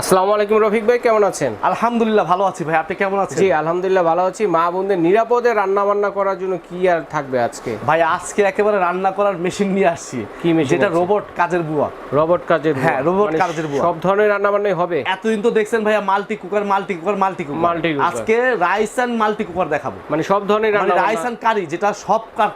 আসসালামু আলাইকুম রফিক ভাই কেমন আছেন? আলহামদুলিল্লাহ ভালো আছি ভাই। আপনি কেমন আছেন? জি আলহামদুলিল্লাহ ভালো আছি। মা বোনদের নিরাপদে রান্না বান্না করার জন্য কি আর থাকবে আজকে? ভাই আজকে একেবারে রান্না করার মেশিন নিয়ে আসছি। কি machine যেটা রোবট কাজের বুয়া। রোবট কাজের হ্যাঁ, robot মানে কাজের বুয়া। সব ধরনের রান্না বান্নাই হবে? এতদিন তো দেখছেন ভাইয়া multi cooker multi cooker multi cooker cooker। আজকে রাইস এন্ড মাল্টি কুকার দেখাবো। মানে সব ধরনের মানে রান্না রাইস এন্ড কারি যেটা সব কাজ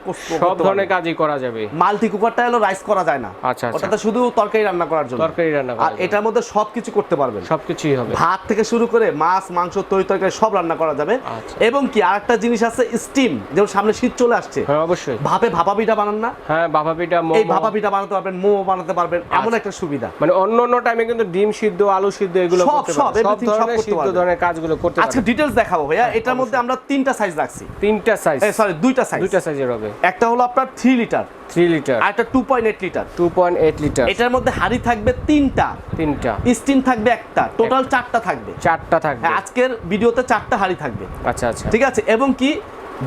সব ধরনের কাজই করা যাবে। মাল্টি কুকারটা হলো রাইস করা যায় না। আচ্ছা, আচ্ছা। ওটাতে শুধু তরকারি রান্না করার জন্য। তরকারি রান্না আর এটার মধ্যে সবকিছু করতে পারবেন সবকিছুই হবে। ভাত থেকে শুরু করে মাছ মাংস তরি তরকারি সব রান্না করা যাবে। আচ্ছা। এবং কি আরেকটা জিনিস আছে স্টিম যেমন সামনে শীত চলে আসছে। হ্যাঁ অবশ্যই। ভাপে ভাপা পিঠা বানান না। হ্যাঁ বাবা পিঠা এই ভাপা পিঠা বানাতে পারবেন মোমো বানাতে পারবেন আচ্ছা। এমন একটা সুবিধা। মানে অন্য অন্য টাইমে কিন্তু ডিম সিদ্ধ আলু সিদ্ধ এগুলো সব, করতে সব, সব ধরনের সিদ্ধ ধরনের কাজগুলো করতে পারবে ডিটেলস দেখাবো ভাইয়া। এটার মধ্যে আমরা তিনটা সাইজ রাখছি তিনটা সাইজ সরি দুইটা সাইজ দুইটা সাইজের হবে। একটা হলো আপনার থ্রি লিটার থ্রি লিটার আর একটা two point eight litre two point eight litre এটার মধ্যে হাড়ি থাকবে তিনটা। তিনটা। স্টিম থাকবে একটা। টোটাল চারটা থাকবে। চারটা থাকবে। হ্যাঁ, আজকের ভিডিওতে চারটা হাড়ি থাকবে। আচ্ছা আচ্ছা। ঠিক আছে? এবং কি?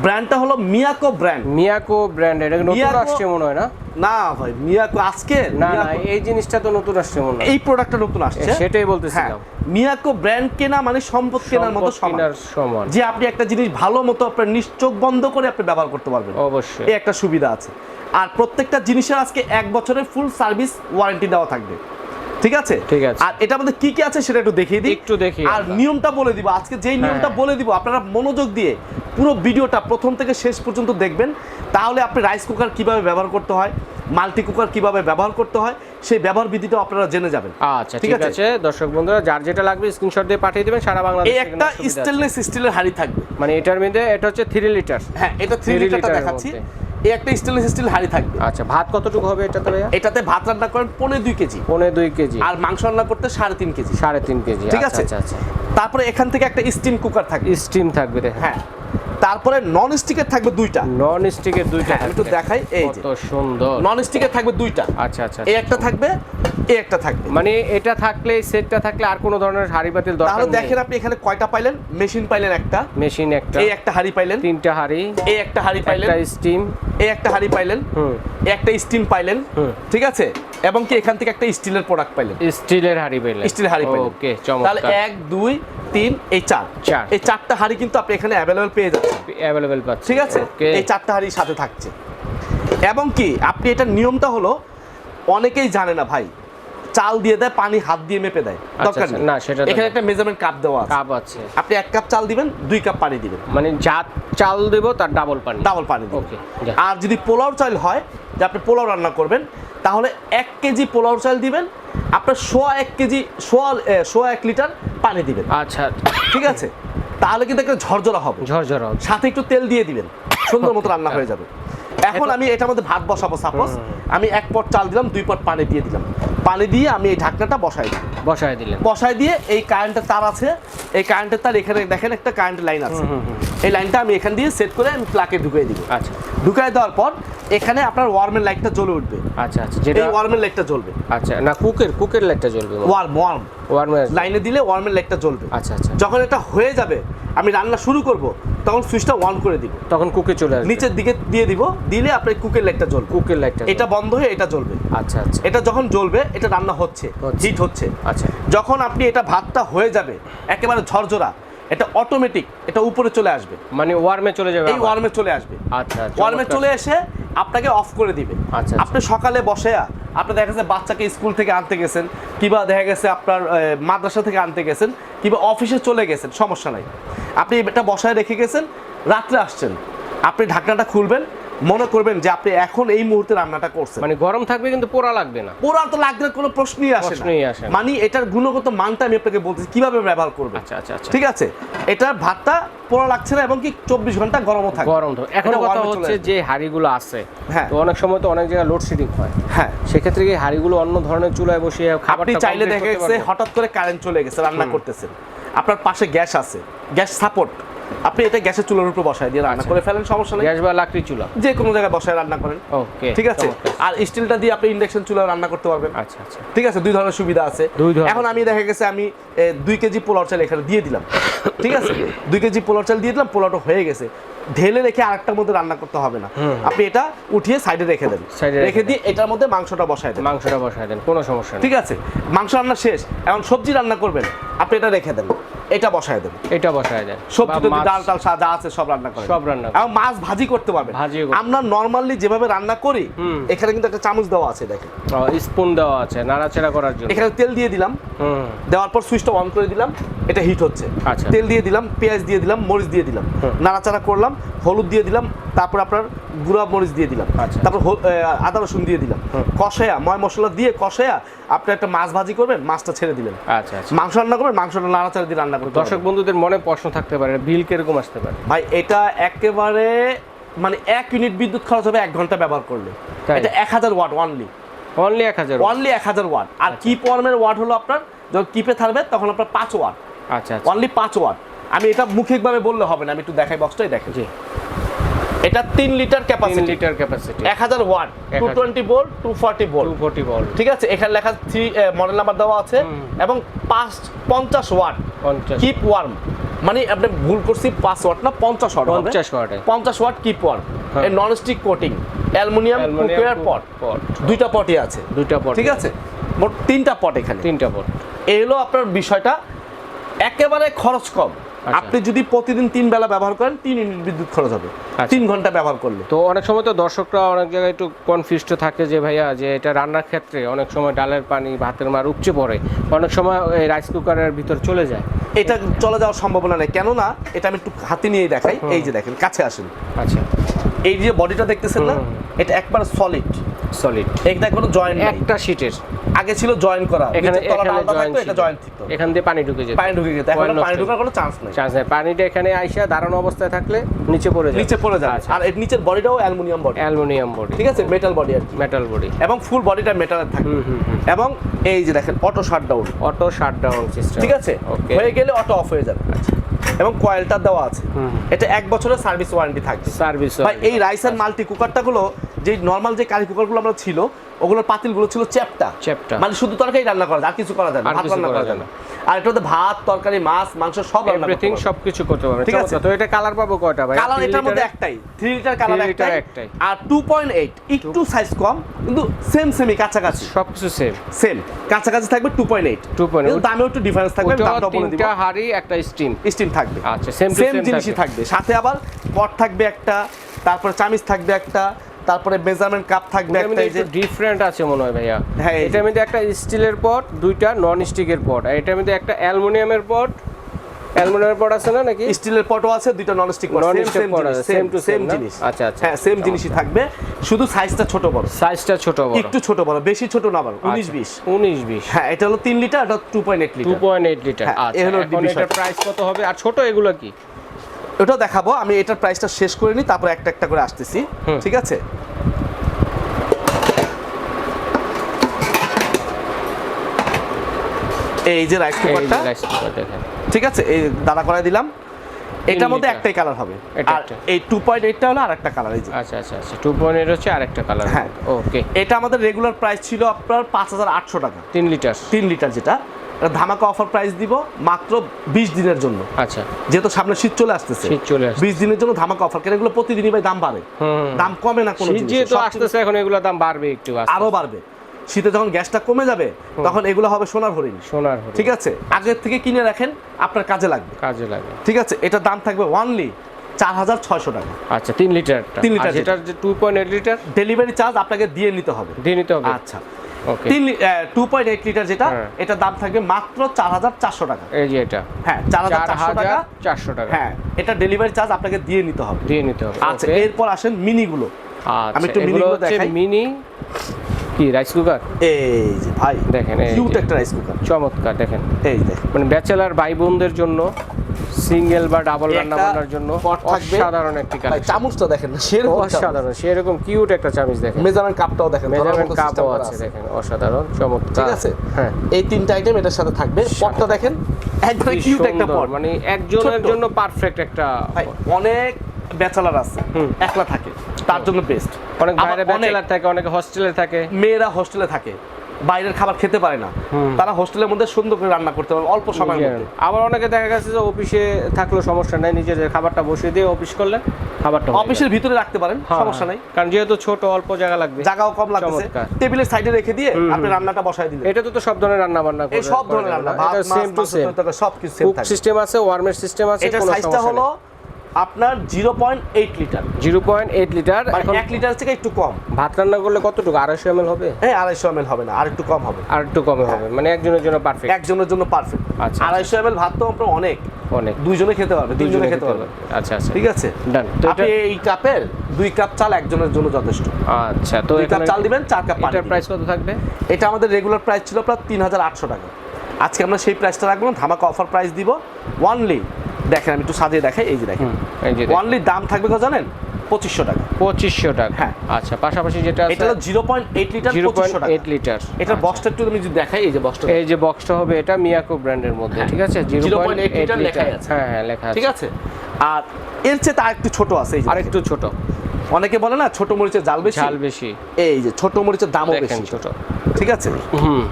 ব্র্যান্ডটা হলো মিয়াকো ব্র্যান্ড মিয়াকো ব্র্যান্ড এটা নতুন আসছে মনে হয় না? না ভাই মিয়াকো আজকে না না এই জিনিসটা তো নতুন আসছে মনে হয়। এই প্রোডাক্টটা নতুন আসছে। সেটাই বলতেছিলাম। মিয়াকো ব্র্যান্ড কেনা মানে সম্পদ কেনার মতো সমান। সমান। যে আপনি একটা জিনিস ভালো মতো আপনার নিশ্চোখ বন্ধ করে আপনি ব্যবহার করতে পারবেন। অবশ্যই। এই একটা সুবিধা আছে। আর প্রত্যেকটা জিনিসের আজকে এক বছরের ফুল সার্ভিস ওয়ারেন্টি দেওয়া থাকবে। ঠিক আছে? ঠিক আছে। আর এটার মধ্যে কি কি আছে সেটা একটু দেখিয়ে দিই। একটু দেখি আর নিয়মটা বলে দিব। আজকে যেই নিয়মটা হ্যাঁ। বলে দিব আপনারা মনোযোগ দিয়ে পুরো ভিডিওটা প্রথম থেকে শেষ পর্যন্ত দেখবেন। তাহলে আপনি রাইস কুকার কীভাবে ব্যবহার করতে হয় মাল্টি কুকার কীভাবে ব্যবহার করতে হয় সেই ব্যবহার বিধিটা আপনারা জেনে যাবেন। আচ্ছা ঠিক আছে? দর্শক বন্ধুরা যার যেটা লাগবে স্ক্রিনশট দিয়ে পাঠিয়ে দিবেন সারা বাংলাদেশে এই একটা। স্টেনলেস স্টিলের হাড়ি থাকবে। মানে এটার মধ্যে এটা হচ্ছে থ্রি লিটার হ্যাঁ এটা থ্রি Three লিটারটা দেখাচ্ছি। এই একটা স্টেনলেস স্টিল হাঁড়ি থাকবে। আচ্ছা ভাত কতটুকু হবে এটাতে ভাইয়া? এটাতে ভাত রান্না করেন পনেরো দুই কেজি। পনেরো দুই কেজি। আর মাংস রান্না করতে সাড়ে তিন কেজি। সাড়ে তিন কেজি। ঠিক আচ্ছা, আছে? আচ্ছা আচ্ছা তারপরে এখান থেকে একটা স্টিম কুকার থাকবে। স্টিম থাকবে হ্যাঁ। তারপরে নন স্টিকের থাকবে দুইটা। নন স্টিকের দুইটা হ্যাঁ, আমি একটু দেখাই, এই যে। কত সুন্দর। নন স্টিকের থাকবে দুইটা। আচ্ছা আচ্ছা এই একটা থাকবে এই একটা থাকবে। মানে এটা থাকলে সেটটা থাকলে আর কোনো ধরনের হাড়ি বাতিল দরকার তাহলে নেই। দেখেন আপনি এখানে কয়টা পাইলেন? মেশিন পাইলেন একটা। মেশিন একটা। এই একটা হাড়ি পাইলেন। তিনটা হাড়ি। এই একটা হাড়ি পাইলেন। একটা স্টিম এই একটা হাড়ি পাইলেন। হুম। একটা স্টিম পাইলেন। হুম। ঠিক আছে? এবং কি এখান থেকে একটা স্টিলের প্রোডাক্ট পাইলেন? স্টিলের হাড়ি পেলেন স্টিল হাড়ি পাইলেন। ওকে চমৎকার। তাহলে এক দুই তিন এই চার। চার। এই চারটা হাড়ি কিন্তু আপনি এখানে অ্যাভেলেবল পেয়ে যাচ্ছেন অ্যাভেলেবেল ঠিক আছে? এই চারটা হাড়ি সাথে থাকছে। এবং কি আপনি এটার নিয়মটা হলো অনেকেই জানে না ভাই চাল দিয়ে দেয় পানি হাত দিয়ে মেপে দেয়। দরকার আচ্ছা, না, সেটা এখানে একটা মেজারমেন্ট কাপ দেওয়া আছে। কাপ আছে। আপনি এক কাপ চাল দিবেন দুই কাপ পানি দিবেন। মানে যা চাল দেবো তার ডাবল পানি। ডাবল পানি দিবেন। ওকে। আর যদি পোলাও চাল হয় যে আপনি পোলাও রান্না করবেন তাহলে এক কেজি পোলাও চাল দিবেন আপনার সোয়া এক কেজি সোয়া সোয়া এক লিটার পানি দিবেন। আচ্ছা। ঠিক আছে? তাহলে কিন্তু একটা ঝরঝরা হবে। ঝরঝরা হবে। সাথে একটু তেল দিয়ে দিবেন। সুন্দর মতো রান্না হয়ে যাবে। এখন আমি এটার মধ্যে ভাত বসাবো সাপোজ আমি এক পট চাল দিলাম দুই পট পানি দিয়ে দিলাম। পানি দিয়ে আমি এই ঢাকনাটা বসাই দিই বসায় দিলেন। বসাই দিয়ে এই কারেন্টের তার আছে। এই কারেন্টের তার এখানে দেখেন একটা কারেন্টের লাইন আছে। এই লাইনটা আমি এখান দিয়ে সেট করে আমি প্লাকে ঢুকিয়ে দিব। আচ্ছা। ঢুকাই দেওয়ার পর এখানে আপনার ওয়ার্মের লাইটটা জ্বলে উঠবে। আচ্ছা আচ্ছা যেটা এই ওয়ার্মের লাইটটা জ্বলবে। আচ্ছা না কুকের কুকের লাইটটা জ্বলবে ওয়ার্ম ওয়ার্ম ওয়ার্মের লাইনে দিলে ওয়ার্মের লাইটটা জ্বলবে। আচ্ছা আচ্ছা। যখন এটা হয়ে যাবে আমি রান্না শুরু করব তখন সুইচটা অন করে দিব। তখন কুকে চলে আসবে। নিচের দিকে দিয়ে দিব দিলে আপনার কুকের লাইটটা জ্বলবে। কুকের লাইটটা এটা বন্ধ হয়ে এটা জ্বলবে। আচ্ছা আচ্ছা। এটা যখন জ্বলবে এটা রান্না হচ্ছে হচ্ছে। হিট হচ্ছে। আচ্ছা। যখন আপনি এটা ভাতটা হয়ে যাবে একেবারে ঝরঝরা এটা অটোমেটিক এটা উপরে চলে আসবে। মানে ওয়ার্মে চলে যাবে এই ওয়ার্মে চলে আসবে। আচ্ছা ওয়ার্মে চলে এসে আপনাকে অফ করে দিবে। আচ্ছা, আপনি সকালে বসে আপনি দেখা গেছে বাচ্চাকে স্কুল থেকে আনতে গেছেন কিবা দেখা গেছে আপনার মাদ্রাসা থেকে আনতে গেছেন কিবা অফিসে চলে গেছেন সমস্যা নাই। আপনি এটা বসায় রেখে গেছেন রাত্রে আসছেন। আপনি ঢাকনাটা খুলবেন মনে করবেন যে আপনি এখন এই মুহূর্তে রান্নাটা করছেন। মানে গরম থাকবে কিন্তু পোড়া লাগবে না। পোড়া তো লাগবে কোনো প্রশ্নই আসে না। প্রশ্নই আসে না। মানে এটার গুণগত মানটা আমি আপনাকে বলতেছি কীভাবে ব্যবহার করবেন। আচ্ছা আচ্ছা আচ্ছা। ঠিক আছে? এটার ভাতটা পোড়া লাগছে না এবং কি চব্বিশ ঘণ্টা গরমও থাকবে। গরম তো এখন এটা কথা চলে হচ্ছে আসবে। যে হাড়িগুলো আছে হ্যাঁ। তো অনেক সময় তো অনেক জায়গায় লোডশেডিং হয়। হ্যাঁ। সেক্ষেত্রে কি হাড়িগুলো অন্য ধরনের চুলায় বসিয়ে আপনি চাইলে দেখা গেছে হঠাৎ করে কারেন্ট চলে গেছে রান্না করতেছেন। আপনার পাশে গ্যাস আছে। গ্যাস সাপোর্ট আপনি এটা গ্যাসের চুলার উপর বসায় দিয়ে রান্না আচ্ছা। করে ফেলেন সমস্যা নেই। গ্যাস বা লাকড়ি চুলা? যে কোনো জায়গায় বসায় রান্না করেন। ওকে ঠিক আছে? আর স্টিলটা দিয়ে আপনি ইন্ডাকশন চুলা রান্না করতে পারবেন। আচ্ছা আচ্ছা। ঠিক আছে? দুই ধরনের সুবিধা আছে। এখন আমি দেখা গেছে আমি দুই কেজি পোলাও চাল এখানে দিয়ে দিলাম। ঠিক আছে? দুই কেজি পোলাও চাল দিয়ে দিলাম পোলাওটা হয়ে গেছে। ঢেলে রেখে আরেকটার মধ্যে রান্না করতে হবে না। আপনি এটা উঠিয়ে সাইডে রেখে দেন। রেখে দিয়ে এটার মধ্যে মাংসটা বসায় দেন। মাংসটা বসায় দেন কোনো সমস্যা নেই। ঠিক আছে? মাংস রান্না শেষ। এখন সবজি রান্না করবেন। আপনি এটা রেখে দেন। এটা বসায় দেন এটা বসায় দেন। সবজি টবজি, ডাল টাল সাদা আছে সব রান্না করেন। সব রান্না এবং মাছ ভাজি করতে পারবেন। ভাজি আমরা নরমালি যেভাবে রান্না করি। এখানে কিন্তু একটা চামচ দেওয়া আছে দেখেন। স্পুন দেওয়া আছে নাড়াচাড়া করার জন্য। এখানে তেল দিয়ে দিলাম। দেওয়ার পর সুইচটা অন করে দিলাম এটা হিট হচ্ছে। আচ্ছা। তেল দিয়ে দিলাম পেঁয়াজ দিয়ে দিলাম মরিচ দিয়ে দিলাম। নাড়াচাড়া করলাম হলুদ দিয়ে দিলাম তারপর আপনার গুঁড়া মরিচ দিয়ে দিলাম। আচ্ছা। তারপর আদা রসুন দিয়ে দিলাম। কষায়া ময় মশলা দিয়ে কষায়া আপনি একটা মাছ ভাজি করবেন মাছটা ছেড়ে দিলেন আচ্ছা আচ্ছা। মাংস রান্না করবেন মাংসটা নাড়াচাড়া দিয়ে রান্না করতে দর্শক বন্ধুদের মনে প্রশ্ন থাকতে পারে বিল কীরকম আসতে পারে? ভাই এটা একেবারে মানে এক ইউনিট বিদ্যুৎ খরচ হবে এক ঘণ্টা ব্যবহার করলে? এটা এক হাজার ওয়াট অনলি অনলি এক হাজার অনলি এক হাজার ওয়াট। আর কি ওয়ার্মের ওয়াট হলো আপনার? যখন কিপে থাকবে তখন আপনার পাঁচ ওয়াট। আচ্ছা আচ্ছা। অনলি পাঁচ ওয়াট। আমি এটা মুখিকভাবে বললে হবে না আমি একটু দেখাই বক্সটাই দেখেন। জি। এটা তিন লিটার ক্যাপাসিটি লিটার ক্যাপাসিটি এক হাজার ওয়াট এক টু হাজার। Twenty volt to forty volt two forty বল ঠিক আছে? এখানে লেখা থ্রি মডেল নাম্বার দেওয়া আছে। এবং পাঁচ পঞ্চাশ ওয়াট। পঞ্চাশ। কিপ ওয়ার্ম মানে আপনি ভুল করছি পাঁচ ওয়াট না পঞ্চাশ ওয়াট হবে। পঞ্চাশ ওয়াটে। পঞ্চাশ ওয়াট কিপ ওয়ার্ম। এই non stick coating aluminium cookware pot pot দুইটা পটই আছে। দুইটা পট ঠিক আছে? মোট তিনটা পট এখানে। তিনটা পট এই হলো আপনার বিষয়টা। একেবারে খরচ কম। আপনি যদি প্রতিদিন তিন বেলা ব্যবহার করেন তিন ইউনিট বিদ্যুৎ খরচ হবে। আচ্ছা। তিন ঘণ্টা ব্যবহার করলে। তো অনেক সময় তো দর্শকরা অনেক জায়গায় একটু কনফিউজড থাকে যে ভাইয়া যে এটা রান্নার ক্ষেত্রে অনেক সময় ডালের পানি ভাতের মার উপচে পড়ে। অনেক সময় এই রাইস কুকারের ভিতর চলে যায়। এটা চলে যাওয়ার সম্ভাবনা নেই। কেননা এটা আমি একটু হাতে নিয়ে দেখাই। এই যে দেখেন কাছে আসেন। আচ্ছা। এই যে বডিটা দেখতেছেন না এটা একবার সলিড সলিড এটা কোনো জয়েন্ট একটা শীটের আগে ছিল জয়েন করা। এখানে এটা জয়েন্ট থাকতো। এখান দিয়ে পানি ঢুকে যেত। পানি ঢুকে যেত। এখন পানি ঢোকার কোনো চান্স নেই। চান্স নেই। পানিটা এখানে আইসা দাঁড়ানো অবস্থায় থাকলে নিচে পড়ে যায় নিচে পড়ে যাবে। আচ্ছা। আর এর নিচের বডিটাও অ্যালুমিনিয়াম বডি অ্যালুমিনিয়াম বডি ঠিক আছে? মেটাল বডি আর কি। মেটাল বডি এবং ফুল বডিটা মেটালের হুম এবং এই যে দেখেন auto shutdown auto shutdown system ঠিক আছে? হয়ে গেলে অটো অফ হয়ে যাবে। এবং কয়েলটা দেওয়া আছে। এটা এক বছরের সার্ভিস ওয়ারেন্টি থাকবে। সার্ভিস ভাই এই রাইস এন্ড মাল্টি কুকারটা গুলো যে নর্মাল যে কারি কুকারগুলো আমরা ছিল ওগুলোর পাতিলগুলো ছিল চ্যাপটা। চ্যাপটা। মানে শুধু তরকারি রান্না করা যায় আর কিছু করা যায় না ভাত রান্না করা যায় না। আর এটাতে ভাত তরকারি মাছ মাংস সব রান্না করতে পারবে। সবকিছু করতে পারবে। ঠিক আছে। তো এটা কালার পাবো কয়টা ভাই? কালার এটার মধ্যে একটাই। থ্রি লিটার কালার 3 একটাই। আর টু পয়েন্ট এইট একটু সাইজ কম কিন্তু সেম সেমই কাছাকাছি। সবকিছু সেম সেম কাছাকাছি থাকবে টু পয়েন্ট এইট 2.8 কিন্তু দামেও একটু ডিফারেন্স থাকবে দামটা বলে দিব। তিনটা হাড়ি একটা স্টিম স্টিম থাকবে। আচ্ছা, to সেম জিনিসই থাকবে। সাথে আবার পট থাকবে একটা তারপরে চামিচ থাকবে একটা তারপরে মেজারমেন্ট কাপ থাকবে একটা এই যে ডিফারেন্ট আছে মনে হয় ভাইয়া। হ্যাঁ। এটার মধ্যে একটা স্টিলের পট দুইটা নন স্টিকের পট আর এটার মধ্যে একটা অ্যালুমিনিয়ামের পট অ্যালুমিনিয়ামের পট আছে না নাকি? স্টিলের পটও আছে দুইটা non stick pot same Non-stick same আছে, সেম জিনিস। আচ্ছা, আচ্ছা। হ্যাঁ সেম জিনিসই থাকবে। শুধু সাইজটা ছোট বড়। সাইজটা ছোট বড়। একটু ছোট বড় বেশি ছোট না বড় উনিশ বিশ। উনিশ বিশ। হ্যাঁ এটা হলো তিন লিটার এটা two point eight two litre point eight litre আচ্ছা এখন। এটার প্রাইস কত হবে? আর ছোট এগুলো কি? ওটাও দেখাবো। আমি এটার প্রাইসটা শেষ করে নিই তারপর একটা একটা করে আসতেছি। ঠিক আছে? এই যে রাইস কুকারটা যে rice ঠিক আছে? এই দাঁড়া করাই দিলাম। এটার মধ্যে একটাই কালার হবে। এটা আর এই টু পয়েন্ট এইটটা হলো আরেকটা কালার এই যে। আচ্ছা আচ্ছা আচ্ছা। টু পয়েন্ট এইট হচ্ছে আরেকটা কালার হ্যাঁ। ওকে এটা আমাদের রেগুলার প্রাইস ছিল আপনার পাঁচ হাজার আটশো টাকা। তিন লিটার তিন লিটার যেটা। ধামাকা অফার প্রাইস দিব মাত্র বিশ দিনের জন্য। আচ্ছা। যেহেতু সামনে শীত চলে আসতেছে। শীত চলে বিশ দিনের জন্য ধামাকা অফার কেন এগুলো প্রতিদিনই ভাই দাম বাড়ে। দাম কমে না কোনো যেহেতু আসতেছে এখন এগুলোর দাম বাড়বে একটু আরও বাড়বে। শীতে যখন গ্যাসটা কমে যাবে তখন এগুলো হবে সোনার হরিণ। সোনার হরিণ। ঠিক আছে? আগের থেকে কিনে রাখেন আপনার কাজে লাগবে। কাজে লাগবে। ঠিক আছে? এটার দাম থাকবে ওয়ানলি চার হাজার ছয়শো টাকা। আচ্ছা তিন লিটার তিন লিটার আর যেটার যে two point eight litre delivery charge আপনাকে দিয়ে নিতে হবে। দিয়ে নিতে হবে। আচ্ছা। তিন টু পয়েন্ট এইট লিটার যেটা হ্যাঁ। দাম থাকবে মাত্র চার হাজার চারশো টাকা। এই যে এটা। হ্যাঁ চার হাজার চারশো টাকা। চারশো টাকা। হ্যাঁ এটা ডেলিভারি চার্জ আপনাকে দিয়ে নিতে হবে। দিয়ে নিতে হবে আচ্ছা এরপর আসেন মিনিগুলো আচ্ছা আমি একটু দেখাই। মিনি কি রাইস কুকার এই যে ভাই দেখেন, কিউট একটা রাইস কুকার চমৎকার দেখেন। এই দেখেন মানে ব্যাচেলার ভাই বোনদের জন্য সিঙ্গেল বা ডাবল রান্না বান্নার জন্য। অসাধারণ একটি কালেকশন। চামচটা দেখেন সেরকম অসাধারণ সেরকম কিউট একটা চামিচ দেখেন। মেজারমেন্ট কাপটাও দেখেন মেজারমেন্ট কাপও আছে। দেখেন অসাধারণ চমৎকার। ঠিক আছে? হ্যাঁ। এই তিনটা আইটেম এটার সাথে থাকবে। পটটা দেখেন একদম কিউট একটা পট। মানে একজনের জন্য পারফেক্ট একটা অনেক ব্যাচেলার আছে একলা থাকে তার জন্য বেস্ট অনেক বাইরে ব্যাচেলার থাকে অনেকে হস্টেলে থাকে। মেয়েরা হোস্টেলে থাকে। বাইরের খাবার খেতে পারে না। তারা হোস্টেলের মধ্যে সুন্দর করে রান্না করতে পারবে অল্প সময়ের মধ্যে। আবার অনেকে দেখা গেছে যে অফিসে থাকলেও সমস্যা নাই নিজের খাবারটা বসিয়ে দিয়ে অফিস করলেন খাবারটা অফিসের ভিতরে রাখতে পারেন হ্যাঁ, সমস্যা নাই। কারণ যেহেতু ছোট অল্প জায়গা লাগবে। জায়গাও কম চমৎকার। টেবিলের সাইডে রেখে দিয়ে আপনি রান্নাটা বসায় দিলেন। এটা তো সব ধরনের রান্না বান্না এই সব ধরনের রান্না ভাত মাছ সব কিছু সেম সিস্টেম আছে ওয়ার্মের সিস্টেম আছে কোনো সাইজটা হলো আপনার zero point eight litre. Zero point eight litre মানে এখন এক লিটার থেকে একটু কম। ভাত রান্না করলে কতটুকু? আড়াইশো এম হবে? হ্যাঁ আড়াইশো এম হবে না আর একটু কম হবে। আর একটু কমে হবে মানে একজনের জন্য পারফেক্ট একজনের জন্য পারফেক্ট আচ্ছা, আড়াইশো এম ভাত তো আপনার অনেক। অনেক। দুইজনে খেতে পারবে দুইজনে খেতে পারবে। আচ্ছা আচ্ছা। ঠিক আছে? ডান তো আপনি এই কাপের দুই কাপ চাল একজনের জন্য যথেষ্ট। আচ্ছা তো দুই কাপ চাল দিবেন চার কাপ পানি এটার প্রাইস কত থাকবে? এটা আমাদের রেগুলার প্রাইস ছিল প্রায় তিন হাজার আটশো টাকা। আজকে আমরা সেই প্রাইসটা রাখব ধামাকা অফার প্রাইস দিব। ওয়ানলি দেখেন আমি একটু সাজিয়ে দেখাই। এই যে দেখেন। ওয়ানলি দাম থাকবে কত জানেন? পঁচিশশো টাকা। পঁচিশশো টাকা। হ্যাঁ। আচ্ছা পাশাপাশি যেটা এটা হলো zero point eight litre zero point eight litre এটার বক্সটা একটু আমি যদি দেখাই এই যে বক্সটা এই যে বক্সটা হবে এটা মিয়াকো ব্র্যান্ডের মধ্যে হ্যাঁ। ঠিক আছে? জিরো পয়েন্ট এইট লিটার লেখাই আছে। হ্যাঁ হ্যাঁ লেখা আছে। ঠিক আছে? আর এর চেয়ে তার একটু ছোট আছে আর একটু ছোট। অনেকে বলে না ছোট মরিচের জাল বেশি? ঝাল বেশি। এই যে ছোট মরিচের দামও বেশি। ছোট। ঠিক আছে? হুম।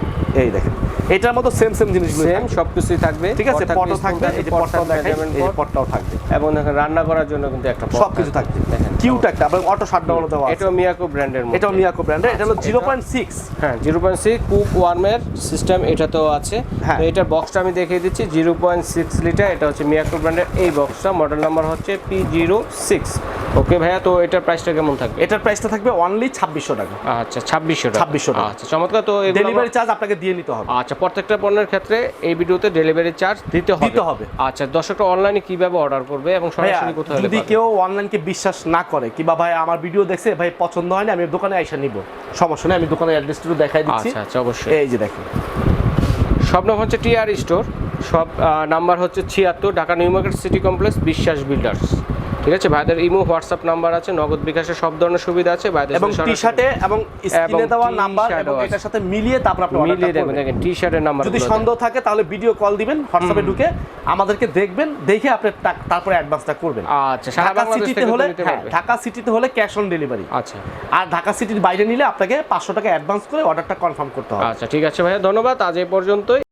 এই দেখেন। এটার মতো সেম সেম জিনিসগুলো সেম থাকবে। সবকিছুই থাকবে। ঠিক আছে পটও থাকবে এই যে পটটাও দেখাই এই যে পটটাও থাকবে। এবং দেখেন রান্না করার জন্য কিন্তু একটা pot সবকিছু থাকবে। দেখেন। কিউট একটা এবং অটো শাট ডাউন দেওয়া আছে। এটাও মিয়াকো ব্র্যান্ডের মধ্যে। এটাও মিয়াকো ব্র্যান্ডের এটা হলো আচ্ছা, জিরো এটা- পয়েন্ট সিক্স হ্যাঁ জিরো পয়েন্ট সিক্স কুক ওয়ার্মের সিস্টেম এটাতেও আছে। হ্যাঁ। তো এটার বক্সটা আমি দেখিয়ে দিচ্ছি জিরো পয়েন্ট সিক্স লিটার এটা হচ্ছে মিয়াকো ব্র্যান্ডের এই বক্সটা মডেল নাম্বার হচ্ছে পি জিরো সিক্স ওকে ভাইয়া তো এটার প্রাইসটা কেমন থাকবে? এটার প্রাইসটা থাকবে অনলি ছাব্বিশশো টাকা। আচ্ছা ছাব্বিশশো টাকা। 2600 টাকা। আচ্ছা চমৎকার তো ডেলিভারি চার্জ আপনাকে দিয়ে নিতে হবে। আচ্ছা প্রত্যেকটা পণ্যের ক্ষেত্রে এই ভিডিওতে ডেলিভারি চার্জ দিতে হবে। দিতে হবে। আচ্ছা দর্শকরা অনলাইনে কীভাবে অর্ডার করবে এবং সরাসরি কোথায় যদি কেউ অনলাইনকে বিশ্বাস না করে কিংবা ভাই আমার ভিডিও দেখছে ভাই পছন্দ হয়নি আমি দোকানে আইসা নিব। সমস্যা নেই আমি দোকানের অ্যাড্রেসটা দেখাই দিচ্ছি। আচ্ছা আচ্ছা অবশ্যই। এই যে দেখুন। সব নাম হচ্ছে টিআর স্টোর সব নাম্বার হচ্ছে ছিয়াত্তর Dhaka new market city complex Biswas builders. ঠিক আছে? ভাইদের ইমো হোয়াটসঅ্যাপ নাম্বার আছে নগদ বিকাশের সব ধরনের সুবিধা আছে ভাইদের এবং টি শার্টে এবং স্ক্রিনে দেওয়া নাম্বার এবং এটার সাথে মিলিয়ে তারপর আপনি মিলিয়ে দেখবেন দেখেন টি শার্টের নাম্বার যদি সন্দেহ থাকে তাহলে ভিডিও কল দিবেন হোয়াটসঅ্যাপে ঢুকে আমাদেরকে দেখবেন দেখে আপনি তারপরে অ্যাডভান্সটা করবেন। আচ্ছা ঢাকা সিটিতে হলে হ্যাঁ ঢাকা সিটিতে হলে ক্যাশ অন ডেলিভারি আচ্ছা। আর ঢাকা সিটির বাইরে নিলে আপনাকে পাঁচশো টাকা অ্যাডভান্স করে অর্ডারটা কনফার্ম করতে হবে। আচ্ছা ঠিক আছে ভাইয়া ধন্যবাদ। আজ এই পর্যন্তই।